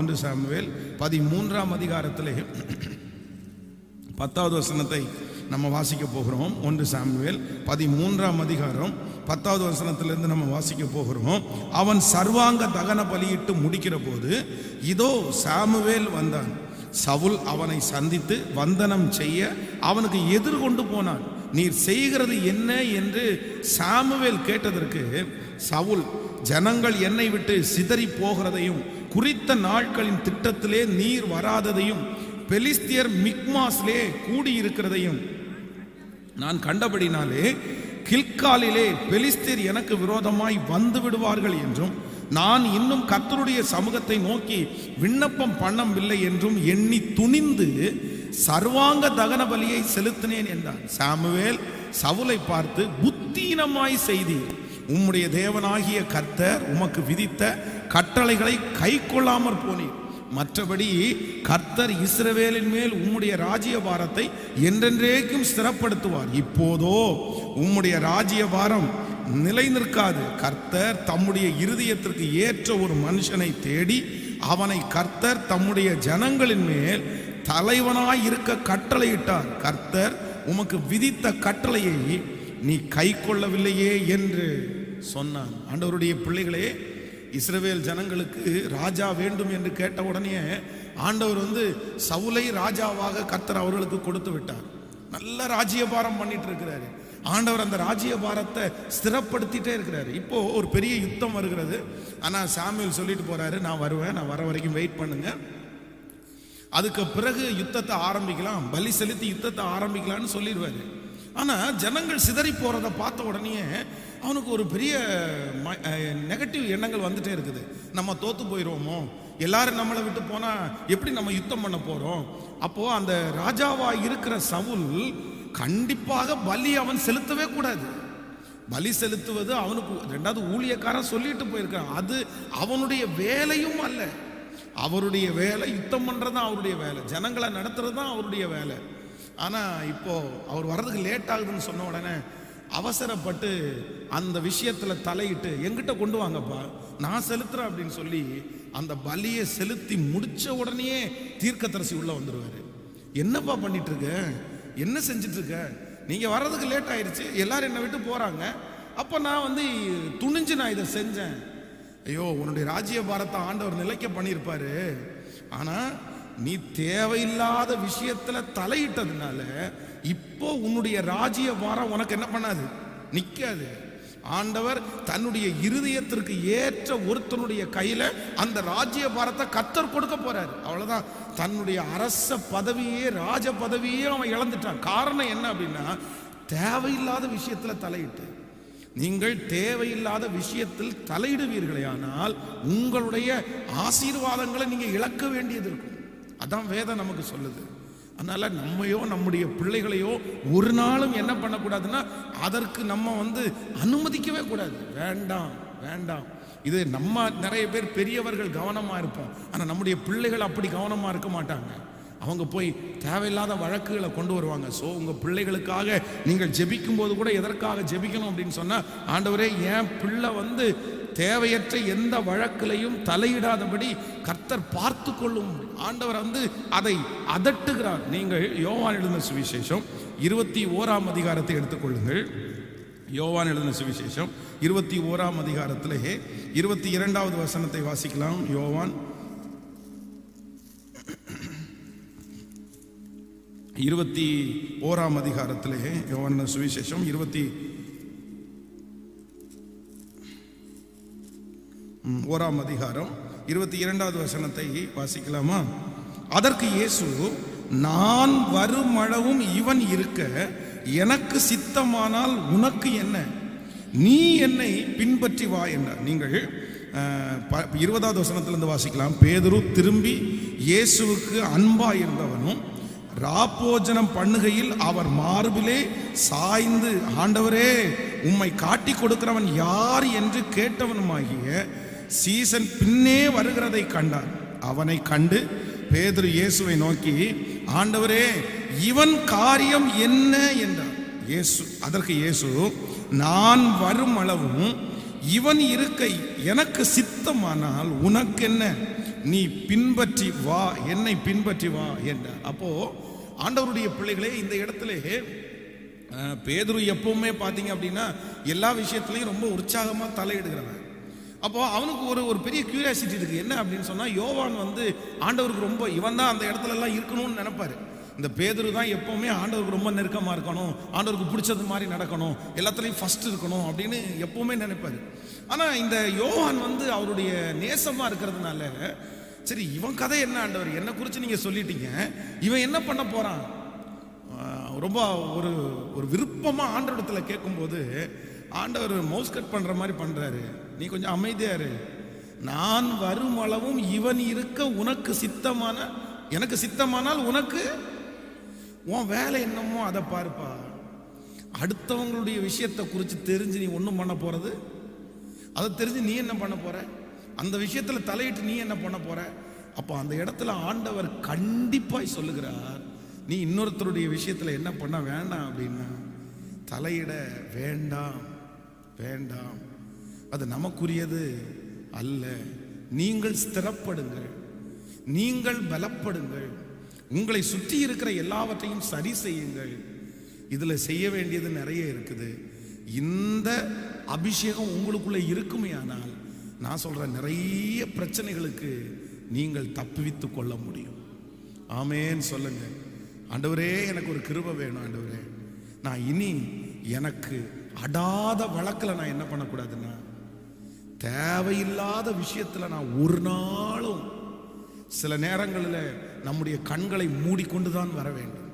ஒன்று சாமுவேல் பதிமூன்றாம் அதிகாரத்திலே பத்தாவது வசனத்தை நம்ம வாசிக்க போகிறோம். ஒன்று சாமுவேல் பதிமூன்றாம் அதிகாரம் பத்தாவது வசனத்திலிருந்து நம்ம வாசிக்க போகிறோம். அவன் சர்வாங்க தகன பலியிட்டு முடிக்கிற போது இதோ சாமுவேல் வந்தான். சவுல் அவனை சந்தித்து வந்தனம் செய்ய அவனுக்கு எதிர்கொண்டு போனான். நீர் செய்கிறது என்ன என்று சாமுவேல் கேட்டதற்கு சவுல் ஜனங்கள் என்னை விட்டு சிதறி போகிறதையும் குறித்த நாட்களின் திட்டத்திலே நீர் வராததையும் பெலிஸ்தியர் மிக்மாஸ்லே கூடியிருக்கிறதையும் நான் கண்டபடினாலே கில்காலிலே பெலிஸ்தீர் எனக்கு விரோதமாய் வந்து விடுவார்கள் என்றும் நான் இன்னும் கத்தருடைய சமூகத்தை நோக்கி விண்ணப்பம் பண்ணவில்லை என்றும் எண்ணி துணிந்து சர்வாங்க தகன பலியை செலுத்தினேன் என்றான். சாமுவேல் சவுலை பார்த்து புத்தீனமாய் செய்தீர். உம்முடைய தேவனாகிய கர்த்தர் உமக்கு விதித்த கட்டளைகளை கை கொள்ளாமற் போனீர். மற்றபடி கர்த்தர் இஸ்ரவேலின் மேல் உம்முடைய ராஜ்யபாரத்தை என்றென்றேக்கும் ஸ்திரப்படுத்துவார். இப்போதோ உம்முடைய ராஜ்யபாரம் நிலை நிற்காது கர்த்தர் தம்முடைய இருதயத்திற்கு ஏற்ற ஒரு மனுஷனை தேடி அவனை கர்த்தர் தம்முடைய ஜனங்களின் மேல் தலைவனாய் இருக்க கட்டளையிட்டார். கர்த்தர் உமக்கு விதித்த கட்டளையை நீ கை கொள்ளவில்லையே என்று சொன்னான். ஆண்டவருடைய பிள்ளைகளே இஸ்ரவேல் ஜனங்களுக்கு ராஜா வேண்டும் என்று கேட்ட உடனே ஆண்டவர் வந்து சவுலை ராஜாவாக கர்த்தர் அவர்களுக்கு கொடுத்து விட்டார். நல்ல ராஜ்யபாரம் பண்ணிட்டு இருக்கிறாரு. ஆண்டவர் அந்த ராஜ்யபாரத்தை ஸ்திரப்படுத்திட்டே இருக்கிறாரு. இப்போ ஒரு பெரிய யுத்தம் வருகிறது. ஆனால் சாமியல் சொல்லிட்டு போறாரு நான் வருவேன் நான் வர வரைக்கும் வெயிட் பண்ணுங்க. அதுக்கு பிறகு யுத்தத்தை ஆரம்பிக்கலாம். பலி செலுத்தி யுத்தத்தை ஆரம்பிக்கலாம்னு சொல்லிடுவாரு. ஆனால் ஜனங்கள் சிதறி போகிறத பார்த்த உடனே அவனுக்கு ஒரு பெரிய நெகட்டிவ் எண்ணங்கள் வந்துட்டே இருக்குது. நம்ம தோற்று போயிடுவோமோ எல்லாரும் நம்மளை விட்டு போனால் எப்படி நம்ம யுத்தம் பண்ண போகிறோம் அப்போது அந்த ராஜாவாக இருக்கிற சவுல் கண்டிப்பாக பலி அவன் செலுத்தவே கூடாது. பலி செலுத்துவது அவனுக்கு ரெண்டாவது ஊழியக்காரன் சொல்லிட்டு போயிருக்கான். அது அவனுடைய வேலையும் அல்ல. அவருடைய வேலை யுத்தம் பண்ணுறது தான் அவருடைய வேலை. ஜனங்களை நடத்துறது தான் அவருடைய வேலை. ஆனால் இப்போது அவர் வர்றதுக்கு லேட் ஆகுதுன்னு சொன்ன உடனே அவசரப்பட்டு அந்த விஷயத்தில் தலையிட்டு எங்கிட்ட கொண்டு வாங்கப்பா நான் செலுத்துறேன் அப்படின்னு சொல்லி அந்த பலியை செலுத்தி முடித்த உடனேயே தீர்க்கத்தரசி உள்ளே வந்துடுவார் என்னப்பா பண்ணிகிட்ருக்க என்ன செஞ்சிட்ருக்க நீங்கள் வர்றதுக்கு லேட் ஆயிடுச்சு எல்லாரும் என்னை விட்டு போகிறாங்க அப்போ நான் வந்து துணிஞ்சு நான் இதை செஞ்சேன். ஐயோ உன்னுடைய ராஜ்ய பாரத்தை ஆண்டவர் நிலைக்க பண்ணியிருப்பாரு. ஆனால் நீ தேவையில்லாத விஷயத்துல தலையிட்டதுனால இப்போ உன்னுடைய ராஜ்ய வாரம் உனக்கு என்ன பண்ணாது? நிக்காது. ஆண்டவர் தன்னுடைய இருதயத்திற்கு ஏற்ற ஒருத்தனுடைய கையில அந்த ராஜ்ய பாரத்தை கத்தர் கொடுக்க போறாரு. அவ்வளவுதான். தன்னுடைய அரச பதவியே ராஜ பதவியே அவன் இழந்துட்டான். காரணம் என்ன அப்படின்னா தேவையில்லாத விஷயத்துல தலையிட்டு. நீங்கள் தேவையில்லாத விஷயத்தில் தலையிடுவீர்களே ஆனால் உங்களுடைய ஆசீர்வாதங்களை நீங்க இழக்க வேண்டியது இருக்கும். அதான் வேதம் நமக்கு சொல்லுது. அதனால நம்மையோ நம்முடைய பிள்ளைகளையோ ஒரு நாளும் என்ன பண்ணக்கூடாதுன்னா அதற்கு நம்ம வந்து அனுமதிக்கவே கூடாது. வேண்டாம் வேண்டாம். இது நம்ம நிறைய பேர் பெரியவர்கள் கவனமாக இருப்போம். ஆனால் நம்முடைய பிள்ளைகள் அப்படி கவனமாக இருக்க மாட்டாங்க. அவங்க போய் தேவையில்லாத வழக்குகளை கொண்டு வருவாங்க. ஸோ உங்கள் பிள்ளைகளுக்காக நீங்கள் ஜெபிக்கும் போது கூட எதற்காக ஜெபிக்கணும் அப்படின்னு சொன்னால் ஆண்டவரே என் பிள்ளை வந்து தேவையற்ற எந்த வழக்கிலையும் தலையிடாதபடி கர்த்தர் பார்த்து கொள்ளும் ஆண்டவர் வந்து அதை அதட்டுகிறார். நீங்கள் யோவான் எழுதின சுவிசேஷம் இருபத்தி ஓராம் அதிகாரத்தை எடுத்துக்கொள்ளுங்கள். யோவான் எழுதின சுவிசேஷம் இருபத்தி ஓராம் அதிகாரத்திலே இருபத்தி இரண்டாவது வசனத்தை வாசிக்கலாம். யோவான் இருபத்தி ஓராம் அதிகாரத்திலே யோவான் சுவிசேஷம் இருபத்தி ம், ஓராம் அதிகாரம் இருபத்தி இரண்டாவது வசனத்தை வாசிக்கலாமா? அதற்கு இயேசு நான் வருமளவும் இவன் இருக்க எனக்கு சித்தமானால் உனக்கு என்ன? நீ என்னை பின்பற்றி வா என்றார். நீங்கள் ப- இருபதாவது வசனத்திலிருந்து வாசிக்கலாம். பேதுரு திரும்பி இயேசுவுக்கு அன்பா இருந்தவனும் ராப்போஜனம் பண்ணுகையில் அவர் மார்பிலே சாய்ந்து ஆண்டவரே உம்மை காட்டி கொடுக்கிறவன் யார் என்று கேட்டவனுமாகிய சீசன் பின்னே வருகிறதை கண்டார். அவனை கண்டு பேதுரு இயேசுவை நோக்கி ஆண்டவரே இவன் காரியம் என்ன? என்றார். இயேசு அதற்கு இயேசு நான் வரும் அளவும் இவன் இருக்கை எனக்கு சித்தமானால் உனக்கு என்ன நீ பின்பற்றி வா என்னை பின்பற்றி வா என்றார். அப்போ ஆண்டவருடைய பிள்ளைகளே இந்த இடத்துல பேதுரு எப்பவுமே பார்த்தீங்க அப்படின்னா எல்லா விஷயத்துலையும் ரொம்ப உற்சாகமாக தலையிடுகிறவன். அப்போ அவனுக்கு ஒரு ஒரு பெரிய கியூரியாசிட்டி இருக்குது என்ன அப்படின்னு சொன்னால் யோவான் வந்து ஆண்டவருக்கு ரொம்ப இவன் தான் அந்த இடத்துலலாம் இருக்கணும்னு நினைப்பாரு. இந்த பேதுரு தான் எப்போவுமே ஆண்டவருக்கு ரொம்ப நெருக்கமாக இருக்கணும் ஆண்டவருக்கு பிடிச்சது மாதிரி நடக்கணும் எல்லாத்துலேயும் ஃபஸ்ட் இருக்கணும் அப்படின்னு எப்போவுமே நினைப்பார். ஆனால் இந்த யோவான் வந்து அவருடைய நேசமாக இருக்கிறதுனால சரி இவன் கதை என்ன ஆண்டவர்? என்னை குறித்து நீங்கள் சொல்லிட்டீங்க. இவன் என்ன பண்ண போகிறான் ரொம்ப ஒரு ஒரு விருப்பமாக ஆண்டவரத்துல கேட்கும்போது ஆண்டவர் மவுஸ் கட் பண்ணுற மாதிரி பண்ணுறாரு நீ கொஞ்சம் அமைதியாக இரு. நான் வரும் அளவும் இவன் இருக்க உனக்கு சித்தமான எனக்கு சித்தமானால் உனக்கு உன் வேலை என்னமோ அதை பாருப்பா. அடுத்தவங்களுடைய விஷயத்தை குறித்து தெரிஞ்சு நீ ஒன்றும் பண்ண போகிறது அதை தெரிஞ்சு நீ என்ன பண்ண போகிற அந்த விஷயத்துல தலையிட்டு நீ என்ன பண்ண போற? அப்போ அந்த இடத்துல ஆண்டவர் கண்டிப்பாய் சொல்லுகிறார் நீ இன்னொருத்தருடைய விஷயத்துல என்ன பண்ண வேண்டாம் அப்படின்னா தலையிட வேண்டாம் வேண்டாம். அது நமக்குரியது அல்ல. நீங்கள் ஸ்திரப்படுங்கள். நீங்கள் பலப்படுங்கள். உங்களை சுற்றி இருக்கிற எல்லாவற்றையும் சரி செய்யுங்கள். இதில் செய்ய வேண்டியது நிறைய இருக்குது. இந்த அபிஷேகம் உங்களுக்குள்ளே இருக்குமே ஆனால் நான் சொல்கிறேன் நிறைய பிரச்சனைகளுக்கு நீங்கள் தப்புவித்து கொள்ள முடியும். ஆமேன்னு சொல்லுங்க. ஆண்டவரே எனக்கு ஒரு கிருப வேணும் ஆண்டவரே. நான் இனி எனக்கு அடாத வழக்கில் நான் என்ன பண்ணக்கூடாதுன்னா தேவையில்லாத விஷயத்தில் நான் ஒரு நாளும் சில நேரங்களில் நம்முடைய கண்களை மூடிக்கொண்டு தான் வர வேண்டும்.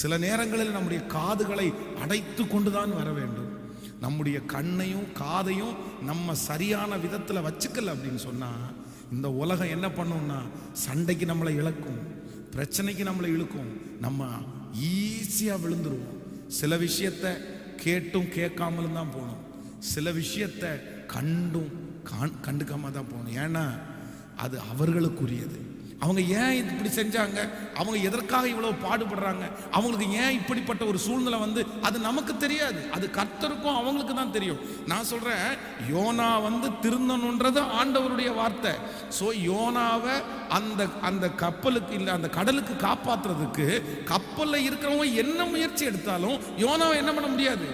சில நேரங்களில் நம்முடைய காதுகளை அடைத்து கொண்டு தான் வர வேண்டும். நம்முடைய கண்ணையும் காதையும் நம்ம சரியான விதத்தில் வச்சுக்கல அப்படின்னு சொன்னால் இந்த உலகம் என்ன பண்ணும்னா சண்டைக்கு நம்மளை இழக்கும் பிரச்சனைக்கு நம்மளை இழுக்கும் நம்ம ஈஸியாக விழுந்துருவோம். சில விஷயத்தை கேட்டும் கேட்காமலும் தான் போகணும். சில விஷயத்தை கண்டும் கண்டுக்காம தான் போகணும். ஏன்னா அது அவர்களுக்குரியது. அவங்க ஏன் இப்படி செஞ்சாங்க? அவங்க எதற்காக இவ்வளவு பாடுபடுறாங்க? அவங்களுக்கு ஏன் இப்படிப்பட்ட ஒரு சூழ்நிலை வந்து அது நமக்கு தெரியாது. அது கர்த்தருக்கும் அவங்களுக்கு தான் தெரியும். நான் சொல்றேன் யோனா வந்து திருந்தணுன்றது ஆண்டவருடைய வார்த்தை. ஸோ யோனாவை அந்த அந்த கப்பலுக்கு இல்லை அந்த கடலுக்கு காப்பாற்றுறதுக்கு கப்பலில் இருக்கிறவங்க என்ன முயற்சி எடுத்தாலும் யோனாவை என்ன பண்ண முடியாது?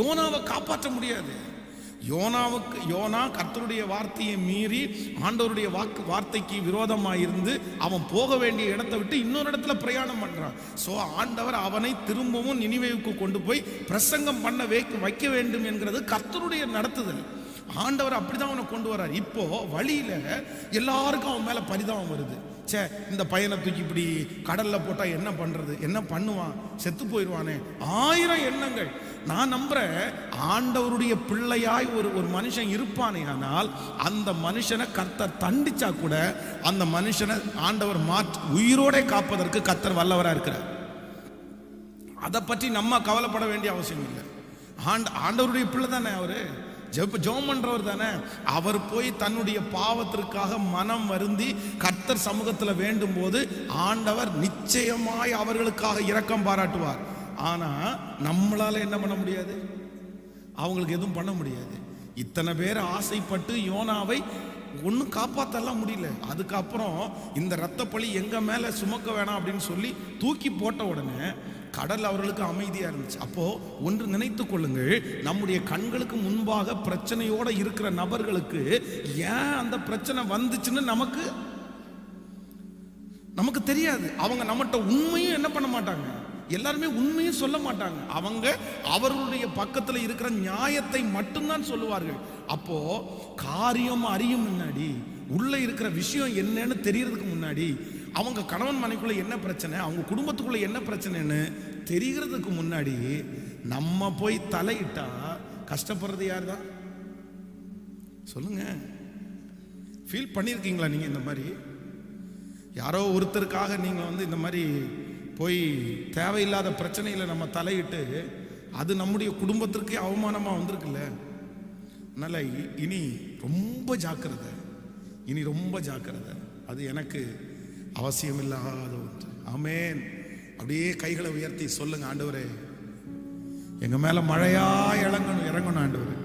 யோனாவை காப்பாற்ற முடியாது. யோனாவுக்கு யோனா கர்த்தருடைய வார்த்தையை மீறி ஆண்டவருடைய வாக்கு வார்த்தைக்கு விரோதமாக இருந்து அவன் போக வேண்டிய இடத்தை விட்டு இன்னொரு இடத்துல பிரயாணம் பண்ணுறான் ஸோ ஆண்டவர் அவனை திரும்பவும் நினைவுக்கு கொண்டு போய் பிரசங்கம் பண்ண வைக்க வைக்க வேண்டும் என்கிறது கர்த்தருடைய நடத்துதல். ஆண்டவர் அப்படிதான் அவனை கொண்டு வர்றார். இப்போ வழியில எல்லாருக்கும் அவன் மேல பரிதாபம் வருது. ச்சே இந்த பையனை தூக்கி இப்படி கடல்ல போட்டா என்ன பண்றது? என்ன பண்ணுவான்? செத்து போயிடுவானே. ஆயிரம் எண்ணங்கள். நான் நம்புறேன் ஆண்டவருடைய பிள்ளையாய் ஒரு ஒரு மனுஷன் இருப்பானே ஆனால் அந்த மனுஷனை கர்த்தர் தண்டிச்சா கூட அந்த மனுஷனை ஆண்டவர் மாற்று உயிரோட காப்பதற்கு கர்த்தர் வல்லவரா இருக்கிறார். அதை பற்றி நம்ம கவலைப்பட வேண்டிய அவசியம் இல்லை. ஆண்ட ஆண்டவருடைய பிள்ளை தானே அவரு? ஜெப ஜோம் பண்ணுறவர் தானே. அவர் போய் தன்னுடைய பாவத்திற்காக மனம் வருந்தி கர்த்தர் சமூகத்தில் வேண்டும் போது ஆண்டவர் நிச்சயமாய் அவர்களுக்காக இரக்கம் பாராட்டுவார். ஆனால் நம்மளால் என்ன பண்ண முடியாது? அவங்களுக்கு எதுவும் பண்ண முடியாது. இத்தனை பேர் ஆசைப்பட்டு யோனாவை ஒன்றும் காப்பாற்றலாம் முடியல. அதுக்கப்புறம் இந்த ரத்த பழி எங்க மேலே சுமக்க வேணாம் அப்படின்னு சொல்லி தூக்கி போட்ட உடனே கடல் அவர்களுக்கு அமைதியாக இருந்துச்சு. அப்போ ஒன்று நினைத்து கொள்ளுங்கள் நம்முடைய கண்களுக்கு முன்பாக பிரச்சனையோடு இருக்கிற நபர்களுக்கு ஏன் அந்த பிரச்சனை வந்துச்சுன்னு நமக்கு நமக்கு தெரியாது. அவங்க நம்மகிட்ட உண்மையும் என்ன பண்ண மாட்டாங்க? எல்லாருமே உண்மையும் சொல்ல மாட்டாங்க. அவங்க அவர்களுடைய பக்கத்தில் இருக்கிற நியாயத்தை மட்டும்தான் சொல்லுவார்கள். அப்போ காரியம் அறியும் முன்னாடி உள்ள இருக்கிற விஷயம் என்னன்னு தெரியறதுக்கு முன்னாடி அவங்க கணவன் மனைக்குள்ளே என்ன பிரச்சனை? அவங்க குடும்பத்துக்குள்ள என்ன பிரச்சனைன்னு தெரிகிறதுக்கு முன்னாடி நம்ம போய் தலையிட்டா கஷ்டப்படுறது யார் தான் சொல்லுங்க. ஃபீல் பண்ணியிருக்கீங்களா நீங்கள் இந்த மாதிரி? யாரோ ஒருத்தருக்காக நீங்கள் வந்து இந்த மாதிரி போய் தேவையில்லாத பிரச்சனையில் நம்ம தலையிட்டு அது நம்முடைய குடும்பத்திற்கே அவமானமாக வந்திருக்குல்ல. அதனால் இனி ரொம்ப ஜாக்கிரதை. இனி ரொம்ப ஜாக்கிரதை. அது எனக்கு அவசியம் இல்லாத ஒன்று. அமேன் அப்படியே கைகளை உயர்த்தி சொல்லுங்க ஆண்டவரே. எங்க மேல மழையா இறங்கணும் இறங்கணும் ஆண்டவரே.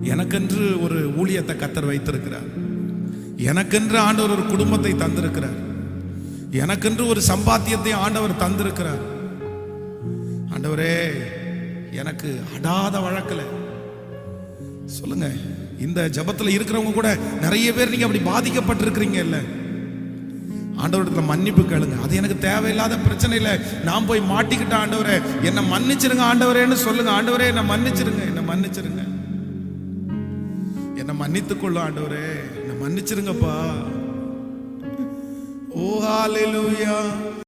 எனக்கென்று ஒரு ஊழியத்தை கத்தர் வைத்திருக்கிறார். எனக்கென்று ஆண்டவர் ஒரு குடும்பத்தை தந்திருக்கிறார். எனக்கென்று ஒரு சம்பாத்தியத்தை ஆண்டவர் தந்திருக்கிறார். ஆண்டவரே எனக்கு அடாத வழக்கில். சொல்லுங்க. இந்த ஜபத்துல இருக்கிறவங்க கூட நிறைய பேர் நீங்க அப்படி பாதிக்கப்பட்டிருக்கிறீங்க இல்ல ஆண்டவரத்துல மன்னிப்பு கேளுங்க. அது எனக்கு தேவையில்லாத பிரச்சனை இல்லை. நான் போய் மாட்டிக்கிட்ட ஆண்டவரே என்னை மன்னிச்சிருங்க ஆண்டவரேன்னு சொல்லுங்க. ஆண்டவரே என்னை மன்னிச்சிருங்க என்னை மன்னிச்சிருங்க. என்னை மன்னித்துக் கொள்ளும் ஆண்டவரே என்னை மன்னிச்சிருங்கப்பா. ஓ ஹalleluya.